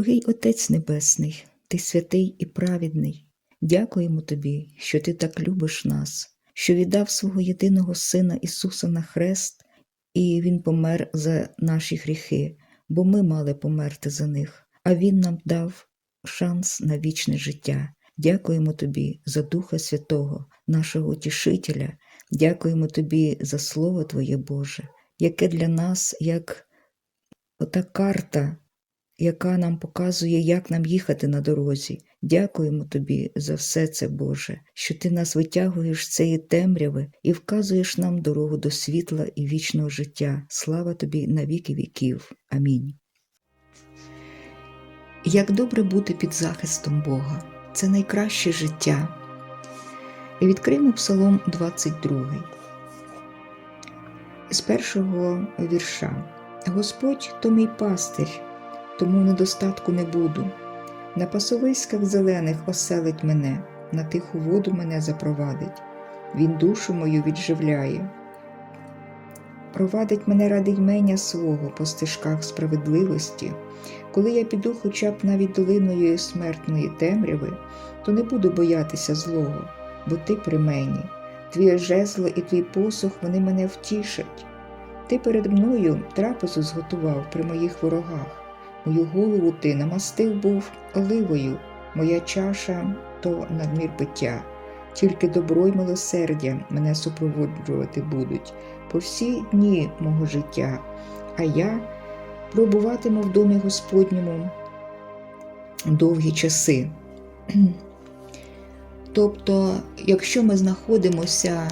Дорогий Отець Небесний, Ти святий і праведний. Дякуємо Тобі, що Ти так любиш нас, що віддав свого єдиного Сина Ісуса на хрест, і Він помер за наші гріхи, бо ми мали померти за них, а Він нам дав шанс на вічне життя. Дякуємо Тобі за Духа Святого, нашого Утішителя. Дякуємо Тобі за Слово Твоє Боже, яке для нас як ота карта, яка нам показує, як нам їхати на дорозі. Дякуємо Тобі за все це, Боже, що Ти нас витягуєш з цієї темряви і вказуєш нам дорогу до світла і вічного життя. Слава Тобі на віки віків. Амінь. Як добре бути під захистом Бога, це найкраще життя. І відкриємо Псалом 22 з першого вірша. Господь то мій пастир, тому недостатку не буду. На пасовиськах зелених оселить мене, на тиху воду мене запровадить. Він душу мою відживляє. Провадить мене ради ймення свого по стежках справедливості. Коли я піду хоча б навіть долиною смертної темряви, то не буду боятися злого, бо ти при мені. Твоє жезло і твій посох вони мене втішать. Ти перед мною трапезу зготував при моїх ворогах. Мою голову ти намастив був оливою, моя чаша то надмір пиття. Тільки добро й милосердя мене супроводжувати будуть по всі дні мого життя, а я пробуватиму в домі Господньому довгі часи. Тобто, якщо ми знаходимося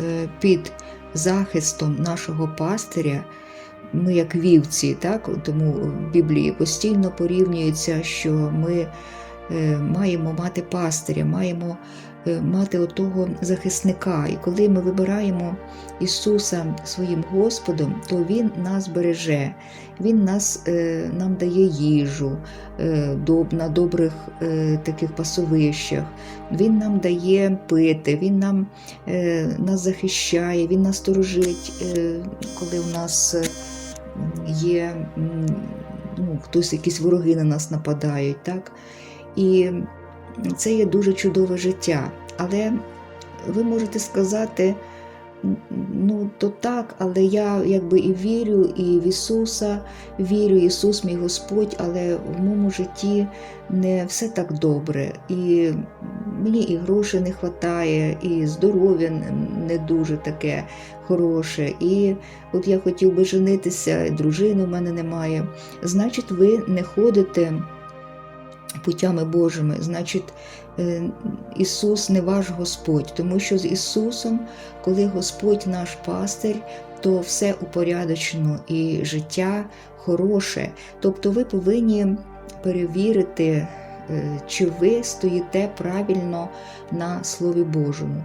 е, під захистом нашого пастиря, ми як вівці, так? тому в Біблії постійно порівнюється, що ми е, маємо мати пастиря, маємо е, мати отого захисника. І коли ми вибираємо Ісуса своїм Господом, то Він нас береже, Він нас, е, нам дає їжу на добрих таких пасовищах, Він нам дає пити, Він нам, нас захищає, Він нас сторожить, коли у нас є ну, хтось, якісь вороги на нас нападають. так? І це є дуже чудове життя. Але ви можете сказати, ну, то так, але я якби і вірю, і в Ісуса вірю, Ісус мій Господь, але в моєму житті не все так добре. І мені і грошей не вистачає, і здоров'я не дуже таке хороше. І от я хотів би женитися, дружини в мене немає. Значить, ви не ходите путями Божими, значить, е, Ісус не ваш Господь, тому що з Ісусом, коли Господь наш пастир, то все упорядочено і життя хороше. Тобто ви повинні перевірити, е, чи ви стоїте правильно на Слові Божому.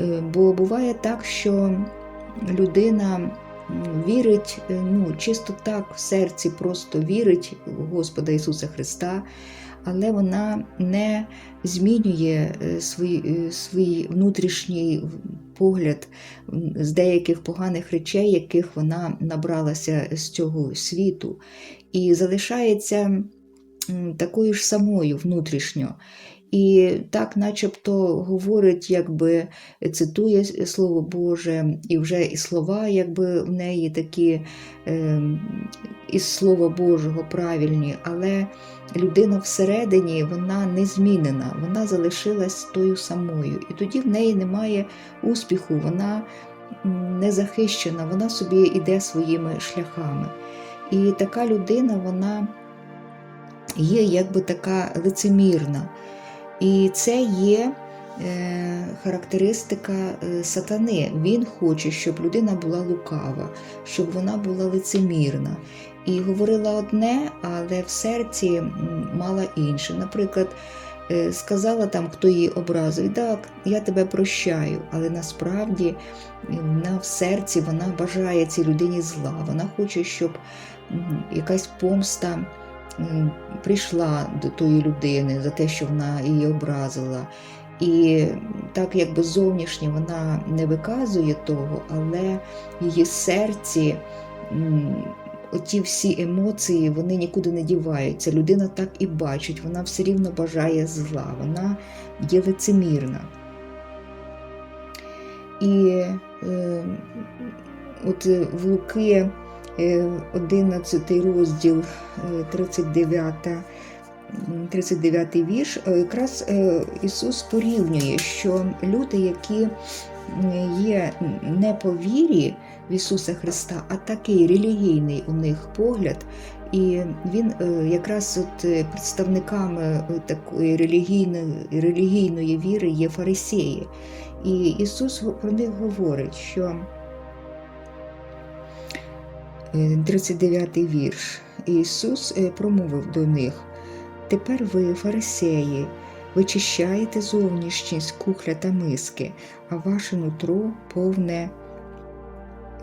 Е, бо буває так, що людина вірить, ну, чисто так в серці просто вірить в Господа Ісуса Христа але вона не змінює е, свій, е, свій внутрішній погляд з деяких поганих речей, яких вона набралася з цього світу, і залишається такою ж самою внутрішньо. І так, начебто, говорить, якби цитує Слово Боже, і вже і слова, якби в неї такі е, із Слова Божого правильні, але людина всередині вона не змінена, вона залишилась тою самою. І тоді в неї немає успіху, вона не захищена, вона собі йде своїми шляхами. І така людина, вона є якби така лицемірна. І це є характеристика е, сатани. Він хоче, щоб людина була лукава, щоб вона була лицемірна. І говорила одне, але в серці мала інше. Наприклад, е, сказала там, хто її образив, так, я тебе прощаю, але насправді вона в серці вона бажає цій людині зла. Вона хоче, щоб якась помста прийшла до тої людини за те, що вона її образила. І так якби зовнішньо вона не виказує того, але в її серці оті всі емоції вони нікуди не діваються. Людина так і бачить, вона все рівно бажає зла, вона є лицемірна. І е, от е, в Луки е, 11 розділ, е, 39, м, 39 вірш, е, якраз е, Ісус порівнює, що люди, які є не по вірі в Ісуса Христа, а такий релігійний у них погляд. І він е, якраз от представниками такої релігійної, релігійної віри є фарисеї. І Ісус про них говорить, що е, 39 вірш. Ісус промовив до них: Тепер ви, фарисеї, вичищаєте зовнішність кухля та миски, а ваше нутро повне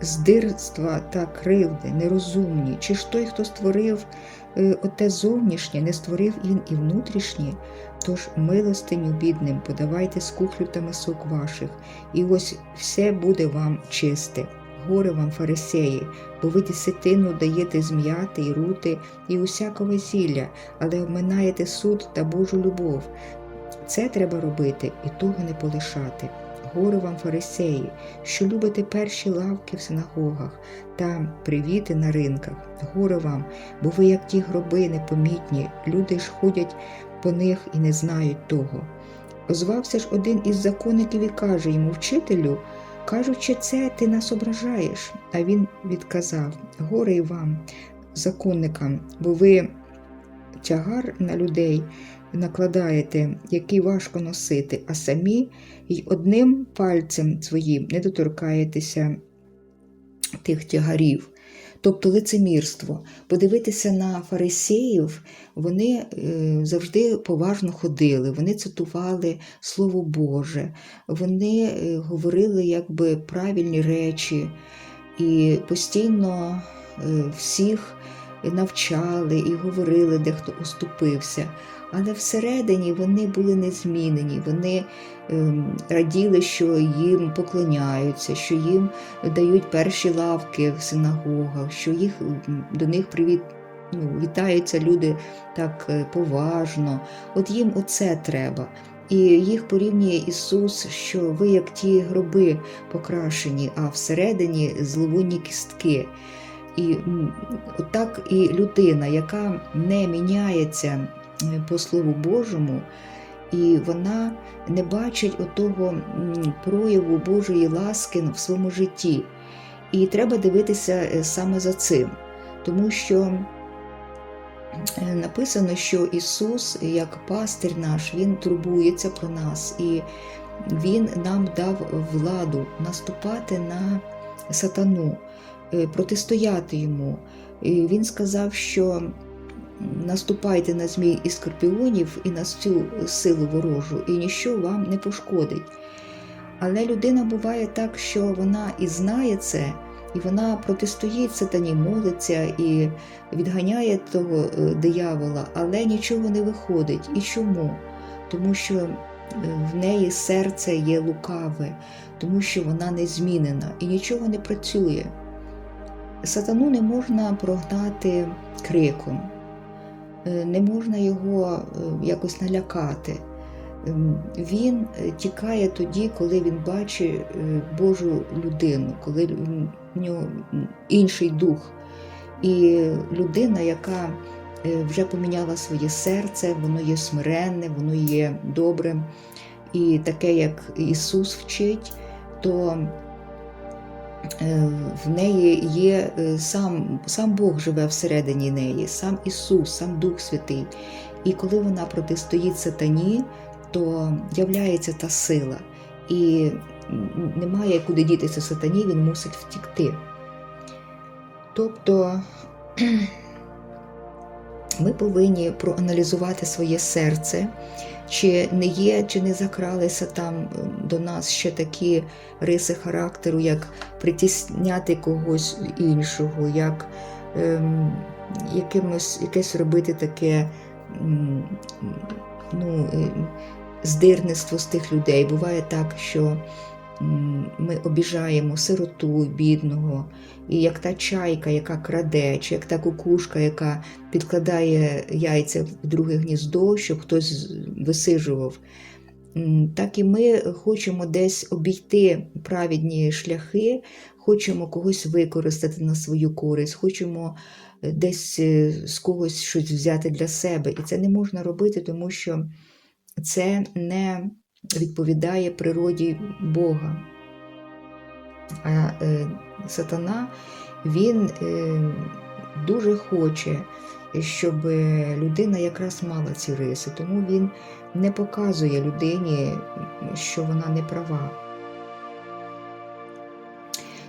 здирства та кривди, нерозумні. Чи ж той, хто створив е, оте зовнішнє, не створив він і внутрішнє? Тож милостиню бідним подавайте з кухлю та мисок ваших, і ось все буде вам чисте. Горе вам, фарисеї, бо ви десятину даєте з м'яти і рути і усякого зілля, але обминаєте суд та Божу любов. Це треба робити і того не полишати. Горе вам, фарисеї, що любите перші лавки в синагогах та привіти на ринках. Горе вам, бо ви, як ті гроби непомітні, люди ж ходять по них і не знають того. Озвався ж один із законників і каже йому, вчителю, кажучи це, ти нас ображаєш. А він відказав: Горе й вам, законникам, бо ви тягар на людей накладаєте, який важко носити, а самі й одним пальцем своїм не доторкаєтеся тих тягарів. Тобто лицемірство. Подивитися на фарисеїв, вони е, завжди поважно ходили, вони цитували Слово Боже, вони е, говорили якби правильні речі і постійно е, всіх навчали і говорили, де хто уступився. Але всередині вони були незмінені, вони раділи, що їм поклоняються, що їм дають перші лавки в синагогах, що їх до них привіт. Ну, вітаються люди так е, поважно. От їм оце треба. І їх порівнює Ісус, що ви як ті гроби покрашені, а всередині зловонні кістки. І отак і людина, яка не міняється е, по Слову Божому, і вона не бачить отого прояву Божої ласки в своєму житті. І треба дивитися е, саме за цим, тому що е, написано, що Ісус, як пастир наш, Він турбується про нас, і Він нам дав владу наступати на сатану, е, протистояти йому. Він сказав, що наступайте на змій і скорпіонів і на цю силу ворожу, і ніщо вам не пошкодить. Але людина буває так, що вона і знає це, і вона протистоїть сатані, молиться і відганяє того е, диявола, але нічого не виходить. І чому? Тому що е, в неї серце є лукаве, тому що вона не змінена і нічого не працює. Сатану не можна прогнати криком, не можна його е, якось налякати. Ем, Він е, тікає тоді, коли він бачить е, Божу людину, коли в нього інший дух. І людина, яка е, вже поміняла своє серце, воно є смиренне, воно є добрим, і таке, як Ісус вчить, то е, в неї є е, сам, сам Бог живе всередині неї, сам Ісус, сам Дух Святий. І коли вона протистоїть сатані, то являється та сила. І немає куди дітися сатані, він мусить втікти. Тобто ми повинні проаналізувати своє серце, чи не є, чи не закралися там е, до нас ще такі риси характеру, як притісняти когось іншого, як ем, якимось, якесь робити таке ну, е, здирництво з тих людей. Буває так, що ми обіжаємо сироту, бідного, і як та чайка, яка краде, чи як та кукушка, яка підкладає яйця в друге гніздо, щоб хтось висижував. Так і ми хочемо десь обійти праведні шляхи, хочемо когось використати на свою користь, хочемо е, десь е, з когось щось взяти для себе. І це не можна робити, тому що це не відповідає природі Бога. А е, сатана він е, дуже хоче, щоб людина якраз мала ці риси, тому він не показує людині, що вона не права.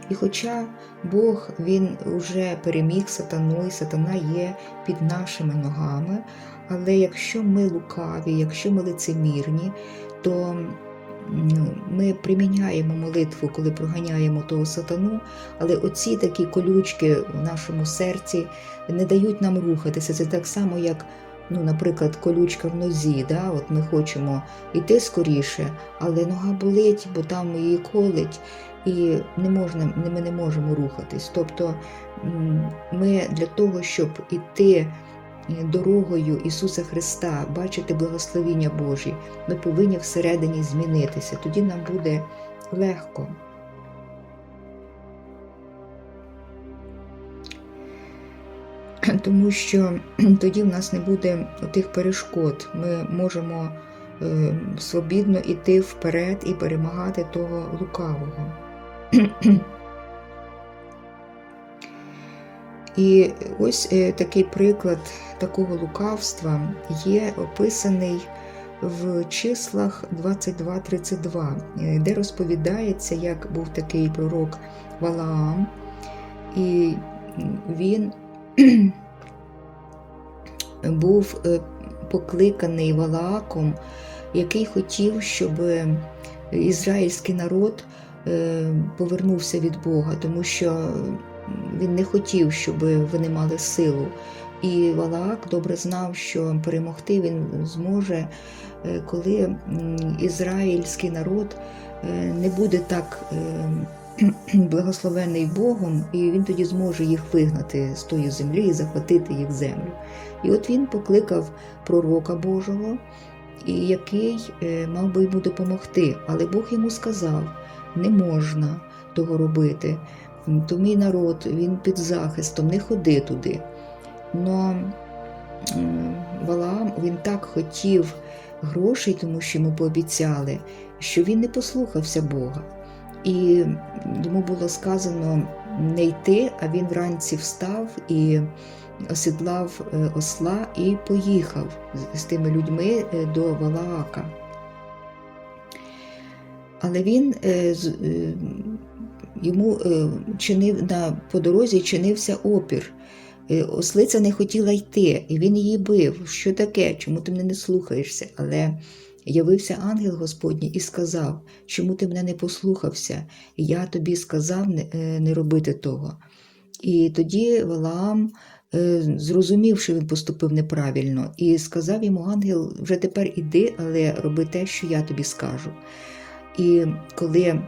І хоча Бог він вже переміг сатану, і сатана є під нашими ногами, але якщо ми лукаві, якщо ми лицемірні, то ми приміняємо молитву, коли проганяємо того сатану, але оці такі колючки в нашому серці не дають нам рухатися. Це так само, як, ну, наприклад, колючка в нозі. Да? От ми хочемо йти скоріше, але нога болить, бо там її колить, і не можна, ми не можемо рухатись. Тобто ми для того, щоб іти дорогою Ісуса Христа, бачити благословіння Божі, ми повинні всередині змінитися. Тоді нам буде легко. Тому що тоді в нас не буде тих перешкод. Ми можемо е, свобідно йти вперед і перемагати того лукавого. І ось е, такий приклад такого лукавства є описаний в числах 22-32, е, де розповідається, як був такий пророк Валаам, і він був е, покликаний Валааком, який хотів, щоб ізраїльський народ повернувся від Бога, тому що він не хотів, щоб вони мали силу. І Валаак добре знав, що перемогти він зможе, коли ізраїльський народ не буде так благословений Богом, і він тоді зможе їх вигнати з тої землі і захватити їх землю. І от він покликав пророка Божого, який мав би йому допомогти. Але Бог йому сказав: не можна того робити то мій народ, він під захистом, не ходи туди. Но Валаам він так хотів грошей, тому що йому пообіцяли, що він не послухався Бога. І йому було сказано не йти, а він вранці встав і осідлав е, осла і поїхав з тими людьми е, до Валаака. Але він е, йому е, чинив на по дорозі чинився опір. Е, ослиця не хотіла йти, і він її бив. Що таке? Чому ти мене не слухаєшся? Але явився ангел Господній і сказав, чому ти мене не послухався? Я тобі сказав не, е, робити того. І тоді Валаам зрозумів, що він поступив неправильно, і сказав йому ангел: вже тепер іди, але роби те, що я тобі скажу. І коли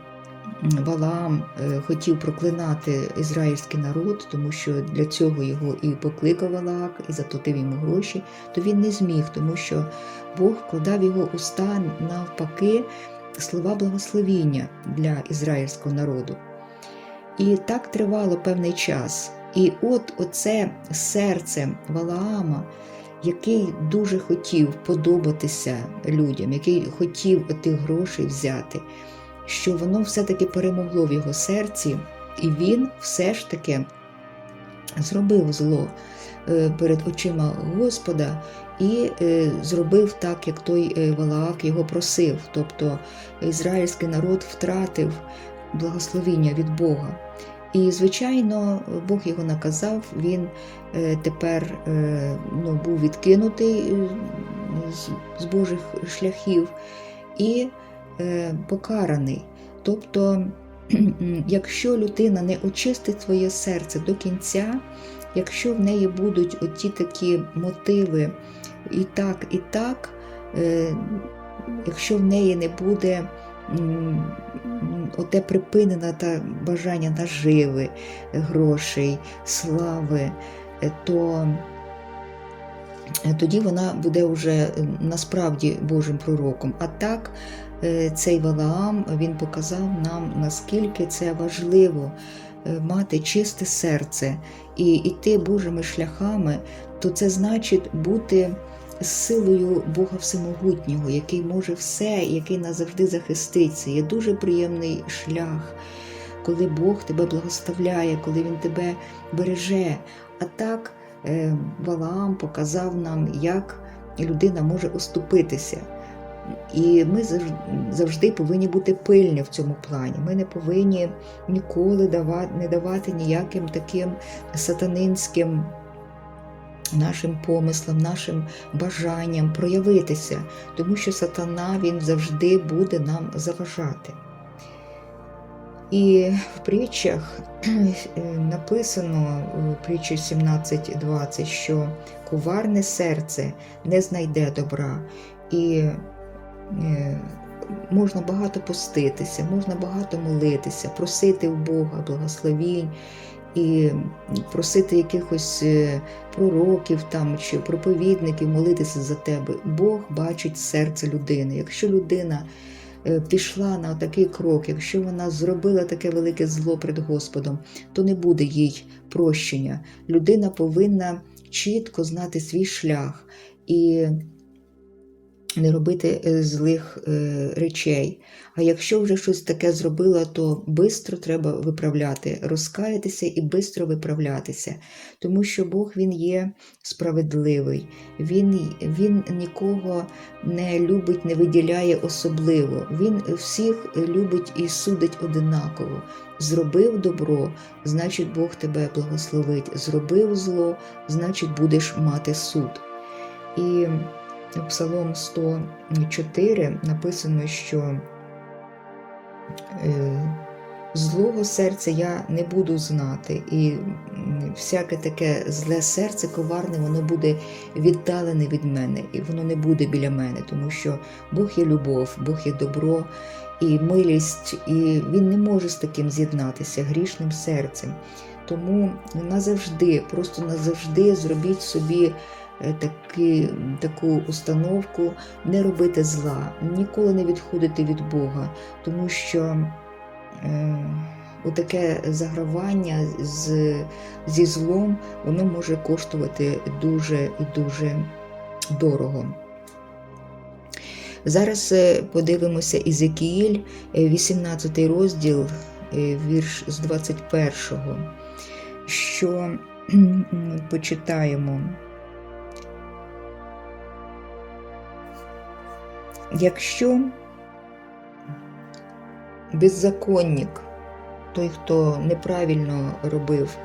Валаам е, хотів проклинати ізраїльський народ, тому що для цього його і покликав Валаак, і заплатив йому гроші, то він не зміг, тому що Бог вкладав його уста навпаки слова благословіння для ізраїльського народу. І так тривало певний час. І от оце серце Валаама, який дуже хотів подобатися людям, який хотів отих грошей взяти що воно все-таки перемогло в його серці, і він все ж таки зробив зло е, перед очима Господа і е, зробив так, як той е, Валаак його просив. Тобто ізраїльський народ втратив благословіння від Бога. І, звичайно, Бог його наказав, він тепер ну, був відкинутий з Божих шляхів. І Е, покараний. Тобто, якщо людина не очистить своє серце до кінця, якщо в неї будуть оті такі мотиви і так, і так, е, якщо в неї не буде оте припинене та бажання наживи, грошей, слави, е, то е, тоді вона буде вже е, насправді Божим пророком. А так, е, цей Валаам він показав нам, наскільки це важливо е, мати чисте серце і йти Божими шляхами, то це значить бути силою Бога Всемогутнього, який може все, який назавжди захистить. Це є дуже приємний шлях, коли Бог тебе благословляє, коли Він тебе береже. А так е, Валаам показав нам, як людина може оступитися. І ми завжди повинні бути пильні в цьому плані. Ми не повинні ніколи давати, не давати ніяким таким сатанинським нашим помислам, нашим бажанням проявитися, тому що сатана він завжди буде нам заважати. І в притчах е, написано в притчі 17.20, що коварне серце не знайде добра. І можна багато поститися, можна багато молитися, просити у Бога благословінь і просити якихось е, пророків там чи проповідників молитися за тебе. Бог бачить серце людини. Якщо людина е, пішла на такий крок, якщо вона зробила таке велике зло перед Господом, то не буде їй прощення. Людина повинна чітко знати свій шлях і не робити е, злих е, речей. А якщо вже щось таке зробила, то бистро треба виправляти, розкаятися і бистро виправлятися, тому що Бог він є справедливий, він, він нікого не любить, не виділяє особливо. Він всіх любить і судить одинаково. Зробив добро, значить Бог тебе благословить. Зробив зло, значить будеш мати суд. І Псалом 104 написано, що е, злого серця я не буду знати, і всяке таке зле серце коварне, воно буде віддалене від мене, і воно не буде біля мене, тому що Бог є любов, Бог є добро і милість, і Він не може з таким з'єднатися грішним серцем. Тому назавжди, просто назавжди зробіть собі таки, таку установку не робити зла, ніколи не відходити від Бога, тому що е, отаке загравання з, зі злом воно може коштувати дуже і дуже дорого. Зараз е, подивимося Ізекіїль, е, 18 розділ, е, вірш з 21, що почитаємо. Якщо беззаконник, той, хто неправильно робив,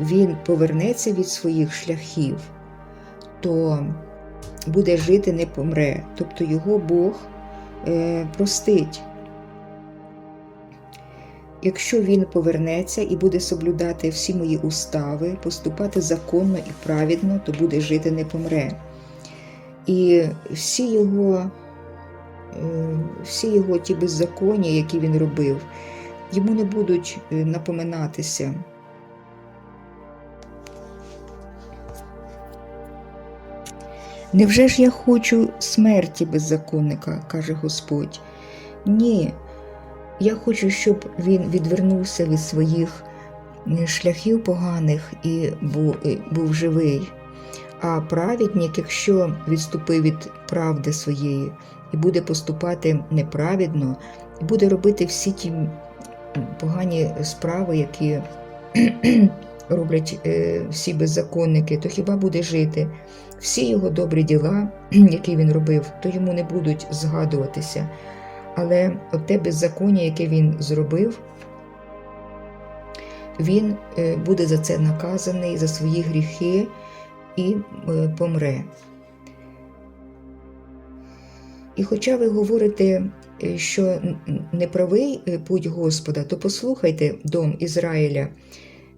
він повернеться від своїх шляхів, то буде жити, не помре. Тобто його Бог е, простить. Якщо він повернеться і буде соблюдати всі мої устави, поступати законно і праведно, то буде жити, не помре. І всі його, всі його ті беззаконня, які він робив, йому не будуть е, напоминатися. Невже ж я хочу смерті беззаконника, каже Господь? Ні, я хочу, щоб він відвернувся від своїх е, шляхів поганих і був живий. А праведник, якщо відступив від правди своєї і буде поступати неправедно, і буде робити всі ті погані справи, які роблять е, всі беззаконники, то хіба буде жити? Всі його добрі діла, які він робив, то йому не будуть згадуватися. Але те беззаконня, яке він зробив, він е, буде за це наказаний, за свої гріхи і е, помре. І хоча ви говорите, е, що неправий е, путь Господа, то послухайте, дом Ізраїля,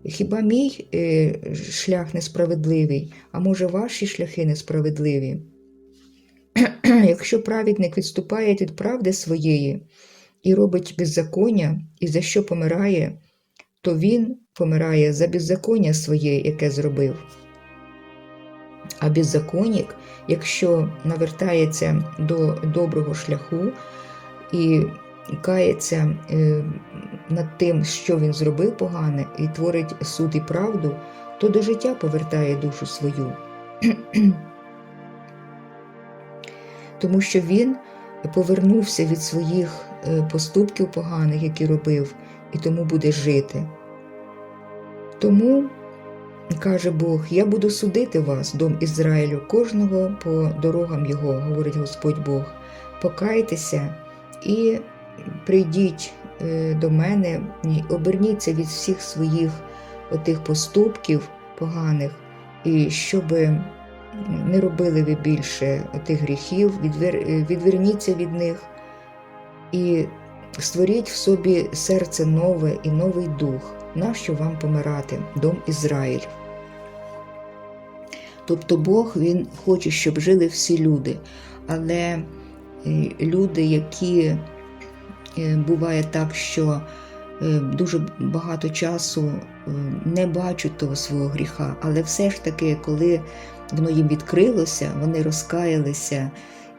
хіба мій е, шлях несправедливий, а може ваші шляхи несправедливі? Якщо праведник відступає від правди своєї і робить беззаконня, і за що помирає, то він помирає за беззаконня своє, яке зробив. А беззаконник, якщо навертається до доброго шляху і кається е, над тим, що він зробив погане, і творить суд і правду, то до життя повертає душу свою. Тому що він повернувся від своїх е, поступків поганих, які робив, і тому буде жити. Тому, каже Бог, я буду судити вас, дом Ізраїлю, кожного по дорогам його, говорить Господь Бог. Покайтеся і прийдіть е, до мене, оберніться від всіх своїх отих поступків поганих, і щоб не робили ви більше тих гріхів, відвер... відверніться від них і створіть в собі серце нове і новий дух, нащо вам помирати, дом Ізраїль. Тобто Бог Він хоче, щоб жили всі люди, але е, люди, які е, буває так, що е, дуже багато часу не бачать того свого гріха, але все ж таки, коли воно їм відкрилося, вони розкаялися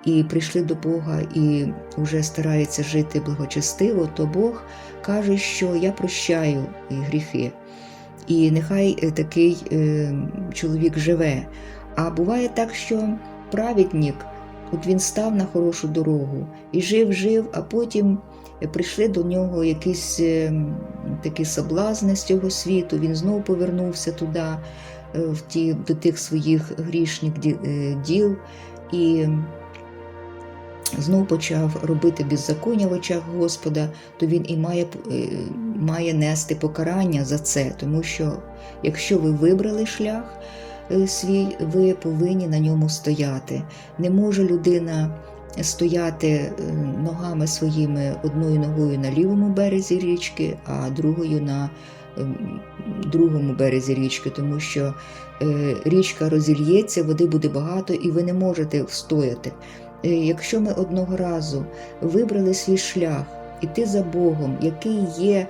і прийшли до Бога і вже стараються жити благочестиво, то Бог каже, що я прощаю гріхи. І нехай такий е, чоловік живе. А буває так, що праведник, от він став на хорошу дорогу і жив, жив, а потім прийшли до нього якісь е, такі соблазни з цього світу, він знову повернувся туди, е, в ті, до тих своїх грішних е, діл і знову почав робити беззаконня в очах Господа, то він і має, має нести покарання за це, тому що якщо ви вибрали шлях, свій, ви повинні на ньому стояти. Не може людина стояти е, ногами своїми одною ногою на лівому березі річки, а другою на другому березі річки, тому що е, річка розільється, води буде багато, і ви не можете встояти. Е, якщо ми одного разу вибрали свій шлях, іти за Богом, який є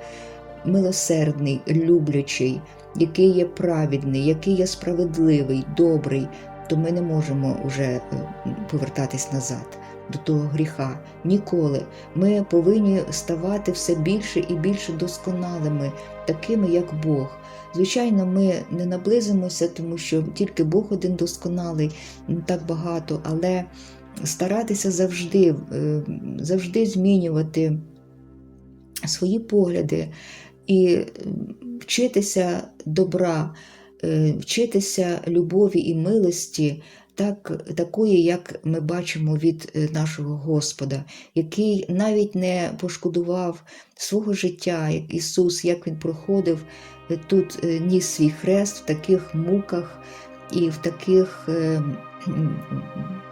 милосердний, люблячий, який є праведний, який є справедливий, добрий, то ми не можемо вже повертатись назад до того гріха. Ніколи. Ми повинні ставати все більше і більше досконалими, такими, як Бог. Звичайно, ми не наблизимося, тому що тільки Бог один досконалий, не так багато, але старатися завжди, е, завжди змінювати свої погляди і вчитися добра, е, вчитися любові і милості так, такої, як ми бачимо від е, нашого Господа, який навіть не пошкодував свого життя, як Ісус, як Він проходив е, тут е, ніс свій хрест в таких муках і в таких,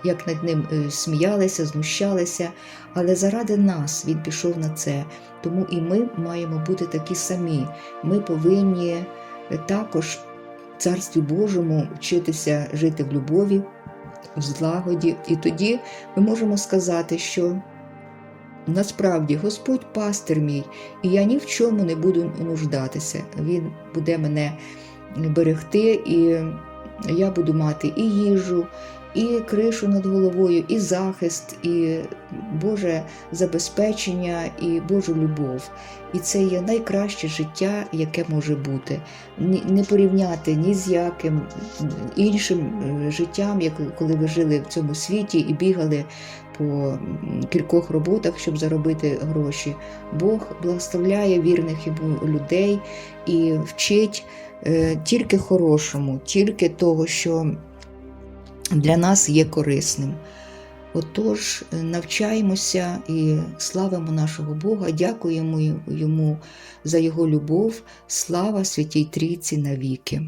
як над ним сміялися, знущалися, але заради нас Він пішов на це. Тому і ми маємо бути такі самі. Ми повинні також. Царстві Божому вчитися жити в любові, в злагоді. І тоді ми можемо сказати, що насправді Господь пастир мій, і я ні в чому не буду нуждатися. Він буде мене берегти, і я буду мати і їжу, і кришу над головою, і захист, і Боже забезпечення, і Божу любов. І це є найкраще життя, яке може бути. Не порівняти ні з яким іншим е, життям, як коли ви жили в цьому світі і бігали по кількох роботах, щоб заробити гроші. Бог благословляє вірних йому людей і вчить тільки хорошому, тільки того, що для нас є корисним. Отож, навчаємося і славимо нашого Бога, дякуємо йому за Його любов, слава Святій Трійці навіки.